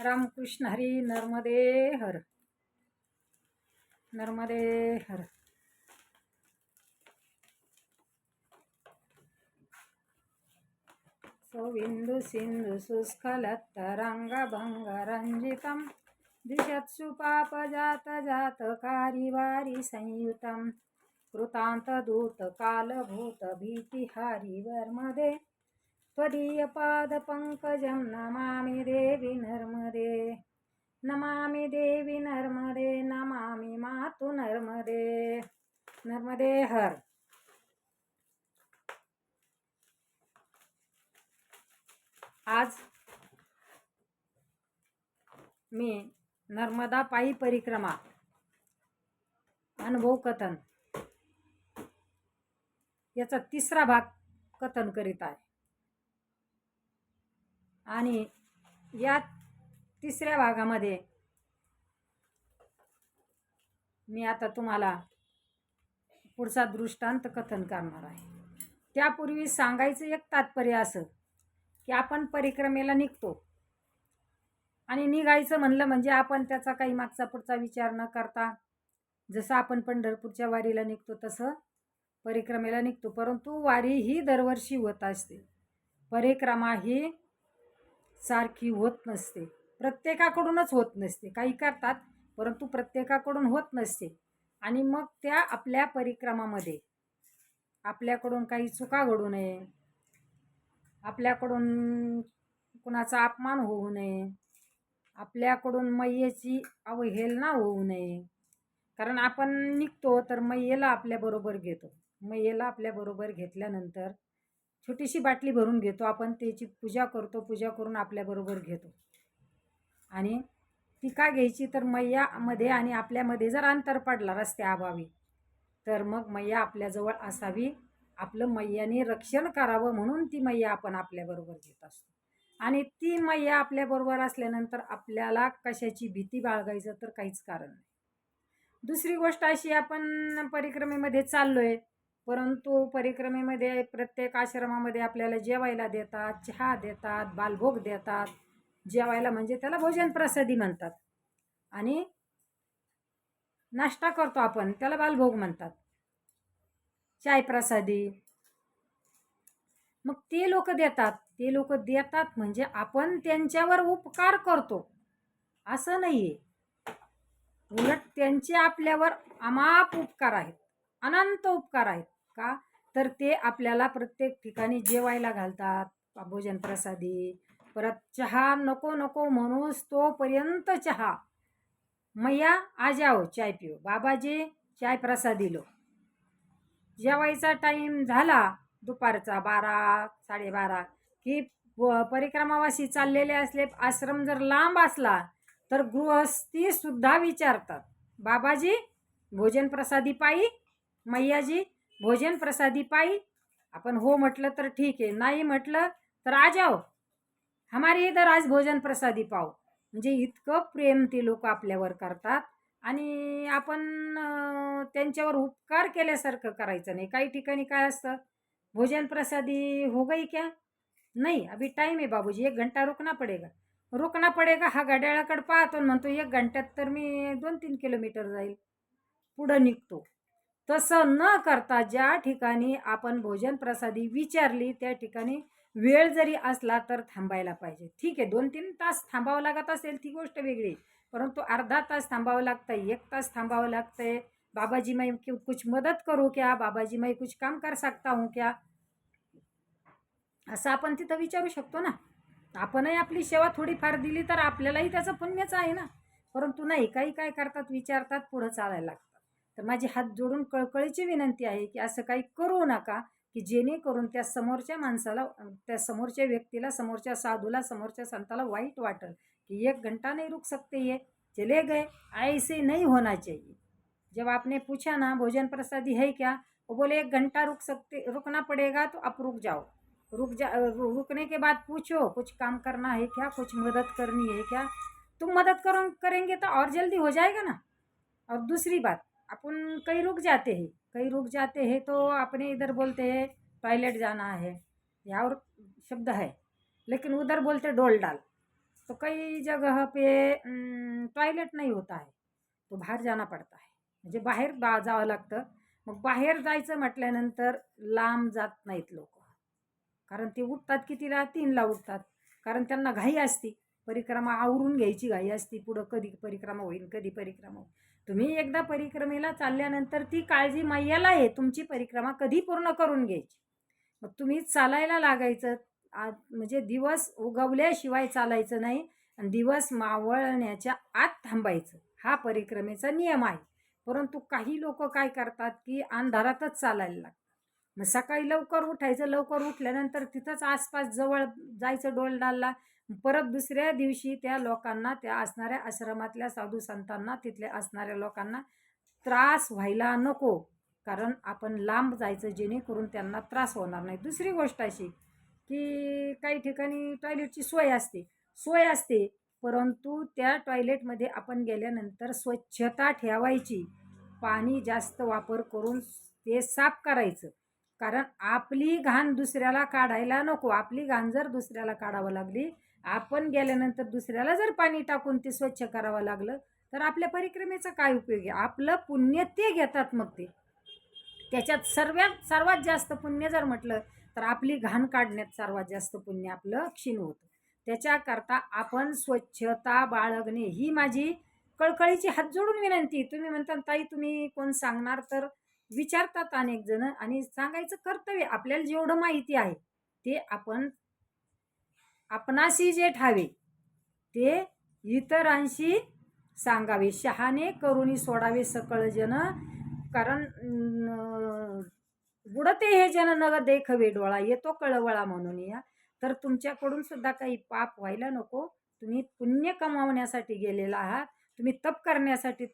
रामकृष्ण हरी नर्मदे हर. नर्मदे हर. सौविन्दु सिन्धु शुष्कलत्तरङ्गभङ्गरञ्जितं द्विषत्सु पापजातजातकारिवारि संयुतं कृतान्तदूतकालभूतभीतिहारि वर्मदे त्वदीयपादपङ्कजं नमामि देवि नर्मदे। नमामि देवि नर्मदे नमामि मातु नर्मदे। नर्मदे हर। आज मी नर्मदा पायी परिक्रमा अनुभव कथन याचा तिसरा भाग कथन करीत आहे. आणि या तिसऱ्या भागामध्ये मी आता तुम्हाला पुढचा दृष्टांत कथन करणार आहे. त्यापूर्वी सांगायचं एक तात्पर्य असं की आपण परिक्रमेला निघतो आणि निघायचं म्हणलं म्हणजे आपण त्याचा काही मागचा पुढचा विचार न करता जसं आपण पंढरपूरच्या वारीला निघतो तसं परिक्रमेला निघतो. परंतु वारी ही दरवर्षी होत असते. परिक्रमा ही सारखी होत नसते. प्रत्येकाकडूनच होत नसते. काही करतात परंतु प्रत्येकाकडून होत नसते. आणि मग त्या आपल्या परिक्रमामध्ये. आपल्याकडून काही चुका घडू नये. आपल्याकडून कुणाचा अपमान होऊ नये. आपल्याकडून मैयेची अवहेलना होऊ नये. कारण आपण निघतो तर मैयेला आपल्याबरोबर घेतो. मैयेला आपल्याबरोबर घेतल्यानंतर छोटीशी बाटली भरून घेतो. आपण त्याची पूजा करतो. पूजा करून आपल्याबरोबर घेतो. आणि ती का घ्यायची? तर मैयामध्ये आणि आपल्यामध्ये जर अंतर पडला रस्त्याअभावी तर मग मैया आपल्याजवळ असावी. आपलं मैयाने रक्षण करावं म्हणून ती मैया आपण आपल्याबरोबर घेत असतो. आणि ती मैया आपल्याबरोबर असल्यानंतर आपल्याला कशाची भीती बाळगायचं तर काहीच कारण नाही. दुसरी गोष्ट अशी आपण परिक्रमेमध्ये चाललो आहे परंतु परिक्रमेमध्ये प्रत्येक आश्रमामध्ये आपल्याला जेवायला देतात चहा देतात बालभोग देतात. जेवायला म्हणजे त्याला भोजन प्रसादी म्हणतात. आणि नाश्ता करतो आपण त्याला बालभोग म्हणतात. चाय प्रसादी. मग ते लोक देतात. ते लोक देतात म्हणजे आपण त्यांच्यावर उपकार करतो. असं नाही आहे उलट त्यांचे आपल्यावर अमाप उपकार आहेत. अनंत उपकार आहेत. का? तर ते आपल्याला प्रत्येक ठिकाणी जेवायला घालतात. भोजन प्रसादी. परत चहा नको नको म्हणूस तोपर्यंत चहा. मैया आ जाओ चाय पिओ. बाबाजी चाय प्रसादी लो. जेवायचा टाईम झाला. दुपारचा बारा साडेबारा. की परिक्रमावासी चाललेले असले आश्रम जर लांब असला तर गृहस्थी सुद्धा विचारतात. बाबाजी भोजन प्रसादी पायी. मैयाजी भोजन प्रसादी पायी आपण हो म्हटलं तर ठीक आहे. नाही म्हटलं तर आ जाओ हमारे इधर आज भोजन प्रसादी पाव. म्हणजे इतकं प्रेम ते लोक आपल्यावर करतात. आणि आपण त्यांच्यावर उपकार केल्यासारखं करायचं नाही. काही ठिकाणी काय असतं? भोजन प्रसादी हो गई क्या? नाही अभी टाईम आहे बाबूजी. एक घंटा रुकना पडेगा. रुकना पडेगा हा घड्याळाकडे पाहतो आणि म्हणतो एक घंट्यात तर मी दोन तीन किलोमीटर जाईल. पुढं निघतो. तसं न करता ज्या ठिकाणी आपण भोजन प्रसादी विचारली त्या ठिकाणी वेळ जरी असला तर थांबायला पाहिजे. ठीक आहे दोन तीन तास थांबावं लागत असेल ती गोष्ट वेगळी परंतु अर्धा तास थांबावं लागतं एक तास थांबावं लागतंय. बाबाजी मैं कुछ मदत करू क्या? बाबाजी मैं कुछ काम कर सकता हूँ क्या? असं आपण तिथं विचारू शकतो ना. आपणही आपली सेवा थोडीफार दिली तर आपल्यालाही त्याचं पुण्यच आहे ना. परंतु नाही काही काय करतात विचारतात पुढं चालायला लागतं. तर माझी हात जोडून कळकळीची विनंती आहे की असं काही करू नका की जेणेकरून त्या समोरच्या माणसाला त्या समोरच्या व्यक्तीला समोरच्या साधूला समोरच्या संताला वाईट वाटल कि एक घंटा नहीं रुक सकते ये चले गए ऐसे नहीं होना चाहिए. जब आपने पूछा ना भोजन प्रसादी है क्या? वो बोले एक घंटा रुक सकते रुकना पड़ेगा तो आप रुक जाओ. रुक जा रुकने के बाद पूछो कुछ काम करना है क्या? कुछ मदद करनी है क्या? तुम मदद करो करेंगे तो और जल्दी हो जाएगा ना? और दूसरी बात अपन कहीं रुक जाते हैं कहीं रुक जाते हैं तो अपने इधर बोलते हैं टॉयलेट जाना है। या और शब्द है लेकिन उधर बोलते डोल डाल। तो कई जगह पे टॉयलेट नहीं होता है तो बाहेर जाना पडता है। म्हणजे बाहेर बा जावं लागतं। मग बाहेर जायचं म्हटल्यानंतर लांब जात नाहीत लोक कारण ते उठतात कितीला? तीनला उठतात कारण त्यांना घाई असती. परिक्रमा आवरून घ्यायची घाई असती पुढं कधी परिक्रमा होईल कधी परिक्रमा होईल. तुम्ही एकदा परिक्रमेला चालल्यानंतर ती काळजी मैयाला आहे तुमची परिक्रमा कधी पूर्ण करून घ्यायची. मग तुम्ही चालायला लागायचं आत म्हणजे दिवस उगवल्याशिवाय चालायचं नाही आणि दिवस मावळण्याच्या आत थांबायचं. हा परिक्रमेचा नियम आहे. परंतु काही लोक काय करतात की अंधारातच चालायला लागतात. मग सकाळी लवकर उठायचं लवकर उठल्यानंतर तिथंच आसपास जवळ जायचं डोलडालला परत दुसऱ्या दिवशी त्या लोकांना त्या असणाऱ्या आश्रमातल्या साधू संतांना तिथल्या असणाऱ्या लोकांना त्रास व्हायला नको. कारण आपण लांब जायचं जेणेकरून त्यांना त्रास होणार नाही. दुसरी गोष्ट अशी की काही ठिकाणी टॉयलेटची सोय असते. सोय असते परंतु त्या टॉयलेटमध्ये आपण गेल्यानंतर स्वच्छता ठेवायची. पाणी जास्त वापर करून ते साफ करायचं. कारण आपली घाण दुसऱ्याला काढायला नको. आपली घाण जर दुसऱ्याला काढावं लागली आपण गेल्यानंतर दुसऱ्याला जर पाणी टाकून ते स्वच्छ करावं लागलं तर आपल्या परिक्रमेचा काय उपयोग आहे? आपलं पुण्य ते घेतात मग ते. त्याच्यात सर्वात सर्वात जास्त पुण्य जर म्हटलं तर आपली घाण काढण्यात सर्वात जास्त पुण्य आपलं क्षीण होतं. त्याच्याकरता आपण स्वच्छता बाळगणे ही माझी कळकळीची हात जोडून विनंती. तुम्ही म्हणता ताई तुम्ही कोण सांगणार? तर विचारतात अनेक जण आणि सांगायचं कर्तव्य आपल्याला जेवढं माहिती आहे ते आपण आपणाशी जे ठावे ते इतरांशी सांगावे. शहाणे करुणी सोडावे सकळ जन कारण बुडते हे जन नग देखवे डोळा. येतो कळवळा म्हणून या. तर तुमच्याकडून सुद्धा काही पाप व्हायला नको. तुम्ही पुण्य कमावण्यासाठी गेलेला आहात. तुम्ही तप करण्यासाठी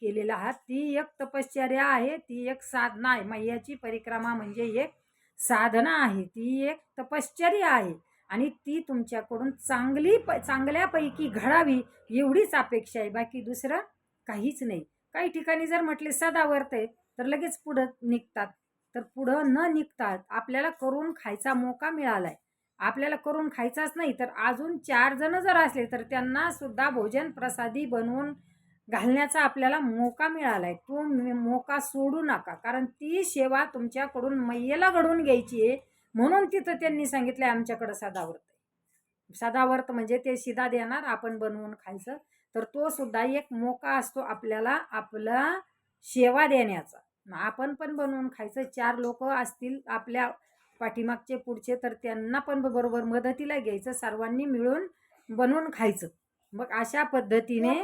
केलेला आहात. ती एक तपश्चर्या आहे. ती एक साधना आहे. मैयाची परिक्रमा म्हणजे एक साधना आहे. ती एक तपश्चर्या आहे. आणि ती तुमच्याकडून चांगली प चांगल्यापैकी घडावी एवढीच अपेक्षा आहे. बाकी दुसरं काहीच नाही. काही ठिकाणी जर म्हटले सदावर्त आहे तर लगेच पुढं निघतात. तर पुढं न निघतात आपल्याला करून खायचा मोका मिळाला आहे आपल्याला करून खायचाच नाही तर अजून चार जण जर असले तर त्यांना सुद्धा भोजन प्रसादी बनवून घालण्याचा आपल्याला मोका मिळाला आहे तो मोका सोडू नका. कारण ती सेवा तुमच्याकडून मैयेला घडून घ्यायची आहे. म्हणून तिथं त्यांनी सांगितलं आमच्याकडं सदावर्त आहे. सदावर्त म्हणजे ते शिदा देणार आपण बनवून खायचं. तर तो सुद्धा एक मोका असतो आपल्याला आपला सेवा देण्याचा. आपण पण बनवून खायचं. चार लोक असतील आपल्या पाठीमागचे पुढचे तर त्यांना पण बरोबर मदतीला घ्यायचं सर्वांनी मिळून बनवून खायचं. मग अशा पद्धतीने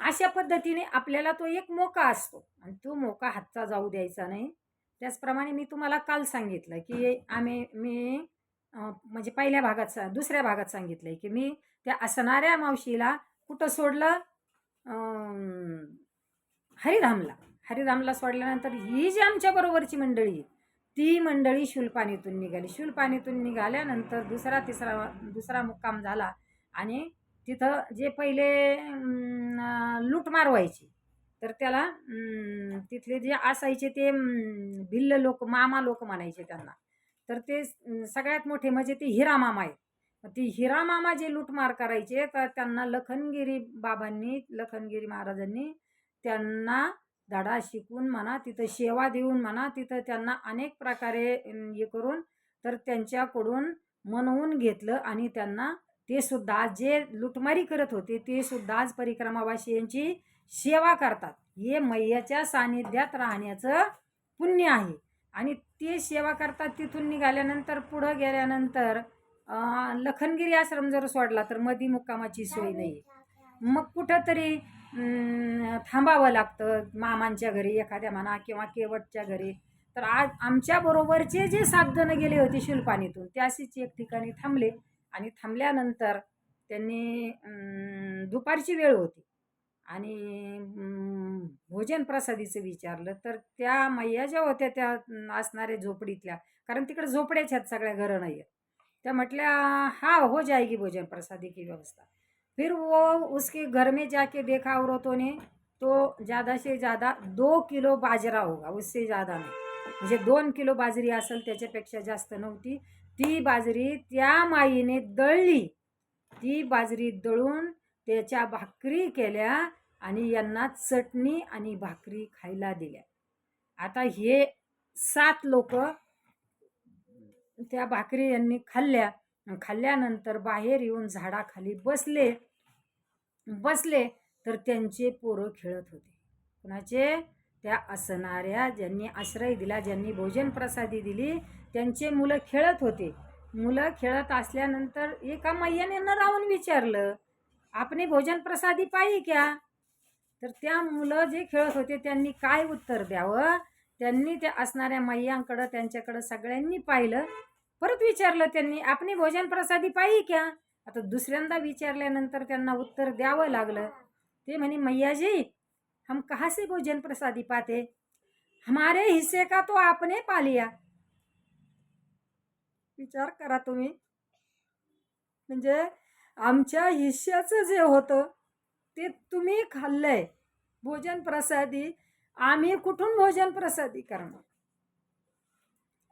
अशा पद्धतीने आपल्याला तो एक मोका असतो. आणि तो मोका हातचा जाऊ द्यायचा नाही. त्याचप्रमाणे मी तुम्हाला काल सांगितलं की आम्ही मी म्हणजे पहिल्या भागात सा दुसऱ्या भागात सांगितलं आहे की मी त्या असणाऱ्या मावशीला कुठं सोडलं? हरिधामला. हरिधामला सोडल्यानंतर ही जी आमच्या बरोबरची मंडळी आहे ती मंडळी शुलपाणीतून निघाली. शुलपाणीतून निघाल्यानंतर दुसरा तिसरा दुसरा मुक्काम झाला आणि तिथं जे पहिले लूटमार व्हायची तर त्याला तिथले जे असायचे ते भिल्ल लोक मामा लोक म्हणायचे त्यांना. तर ते सगळ्यात मोठे म्हणजे ते हिरा मामा आहेत. ती हिरा मामा जे लूटमार करायचे तर त्यांना लखनगिरी बाबांनी लखनगिरी महाराजांनी त्यांना धडा शिकून म्हणा तिथं सेवा देऊन म्हणा तिथं त्यांना अनेक प्रकारे हे करून तर त्यांच्याकडून मनवून घेतलं आणि त्यांना ते सुद्धा जे लुटमारी करत होते ते सुद्धा आज परिक्रमावासियांची सेवा करतात. हे मैयाच्या सानिध्यात राहण्याचं पुण्य आहे. आणि ते सेवा करतात तिथून निघाल्यानंतर पुढं गेल्यानंतर लखनगिरी आश्रम जर सोडला तर मधी मुक्कामाची सोय नाही मग कुठंतरी थांबावं लागतं मामांच्या घरी एखाद्या म्हणा किंवा केवटच्या घरी. तर आज आमच्या बरोबरचे जे सात जण गेले होते शिलपानीतून ते असेच एक ठिकाणी थांबले. आणि थांबल्यानंतर त्यांनी दुपारची वेळ होती. आणि भोजन प्रसादीचं विचारलं तर त्या मैया ज्या होत्या त्या असणाऱ्या झोपडीतल्या कारण तिकडे झोपड्याच आहेत सगळ्या घरं नाही आहेत त्या म्हटल्या हा हो जाएगी भोजन प्रसादी की व्यवस्था. फिर वो उसके घर में जाके देखा औरतों ने तो ज़्यादा से ज़्यादा दो किलो बाजरा होगा उससे ज़्यादा नाही। म्हणजे दोन किलो बाजरी असेल त्याच्यापेक्षा जास्त नव्हती. ती बाजरी त्या माईने दळली. ती बाजरी दळून त्याच्या भाकरी केल्या आणि यांना चटणी आणि भाकरी खायला दिल्या. आता हे सात लोक त्या भाकरी यांनी खाल्ल्या. खाल्ल्यानंतर बाहेर येऊन झाडाखाली बसले. बसले तर त्यांचे पोरं खेळत होते. कुणाचे? त्या असणाऱ्या ज्यांनी आश्रय दिला ज्यांनी भोजन प्रसादी दिली त्यांचे मुलं खेळत होते. मुलं खेळत असल्यानंतर एका मैयाने न राहून विचारलं आपने भोजन प्रसादी पायी क्या? तर त्या मुलं जे खेळत होते त्यांनी काय उत्तर द्यावं? त्यांनी त्या असणाऱ्या मैयांकडं त्यांच्याकडं सगळ्यांनी पाहिलं. परत विचारलं त्यांनी आपणे भोजन प्रसादी पायी क्या? आता दुसऱ्यांदा विचारल्यानंतर त्यांना उत्तर द्यावं लागलं. ते म्हणे मैयाजी हम कहाँ से भोजन प्रसादी पाते? हमारे हिस्से का तो आपने पा लिया. विचार करा तुम्ही. म्हणजे आमच्या हिश्श्याचं जे होतं ते तुम्ही खाल्लंय. भोजन प्रसादी आम्ही कुठून भोजन प्रसादी करणार?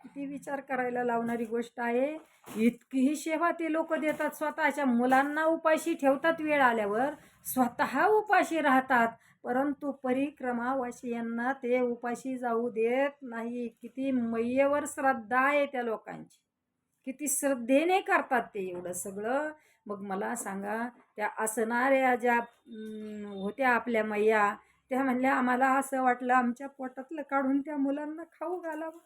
ती विचार करायला लावणारी गोष्ट आहे. इतकीही सेवा ते लोक देतात स्वतःच्या मुलांना उपाशी ठेवतात वेळ आल्यावर. स्वतः उपाशी राहतात परंतु परिक्रमावासियांना ते उपाशी जाऊ देत नाही. किती मैयेवर श्रद्धा आहे त्या लोकांची. किती श्रद्धेने करतात ते एवढं सगळं. मग मला सांगा त्या असणाऱ्या ज्या होत्या आपल्या मैया त्या म्हणल्या आम्हाला असं वाटलं आमच्या पोटातलं काढून त्या मुलांना खाऊ घालावं.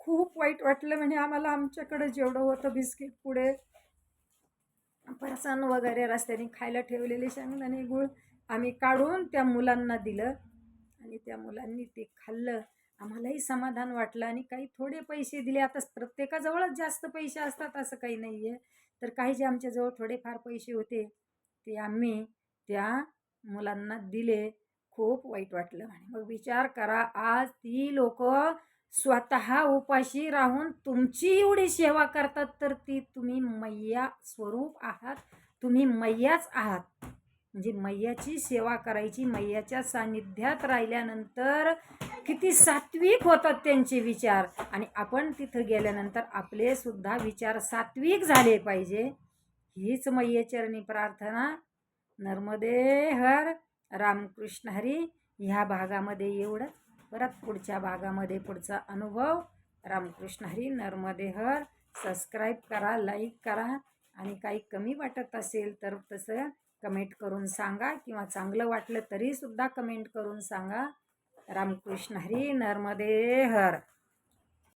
खूप वाईट वाटलं म्हणजे आम्हाला आमच्याकडे जेवढं होतं बिस्किट पुढे फरसाण वगैरे रस्त्याने खायला ठेवलेले शेंगदाणे गुळ आम्ही काढून त्या मुलांना दिलं आणि त्या मुलांनी ते खाल्लं. आम्हालाही समाधान वाटलं आणि काही थोडे पैसे दिले. आता प्रत्येकाजवळच जास्त पैसे असतात असं काही नाही आहे तर काही जे आमच्याजवळ थोडेफार पैसे होते ते आम्ही त्या मुलांना दिले. खूप वाईट वाटलं. म्हणे मग विचार करा आज ती लोक स्वतः उपाशी राहून तुमची एवढी सेवा करतात तर ती तुम्ही मैया स्वरूप आहात. तुम्ही मैयाच आहात. म्हणजे मैयाची सेवा करायची मैयाच्या सान्निध्यात राहिल्यानंतर किती सात्विक होतात त्यांचे विचार. आणि आपण तिथं गेल्यानंतर आपले सुद्धा विचार सात्विक झाले पाहिजे. हीच मैयेचरणी प्रार्थना. नर्मदे हर रामकृष्ण हरी. ह्या भागामध्ये एवढं. परत पुढच्या भागामध्ये पुढचा अनुभव. रामकृष्ण हरी नर्मदे हर. सबस्क्राईब करा लाईक करा. आणि काही कमी वाटत असेल तर तसं कमेंट करून सांगा किंवा चांगलं वाटलं तरीसुद्धा कमेंट करून सांगा. रामकृष्ण हरी नर्मदे हर.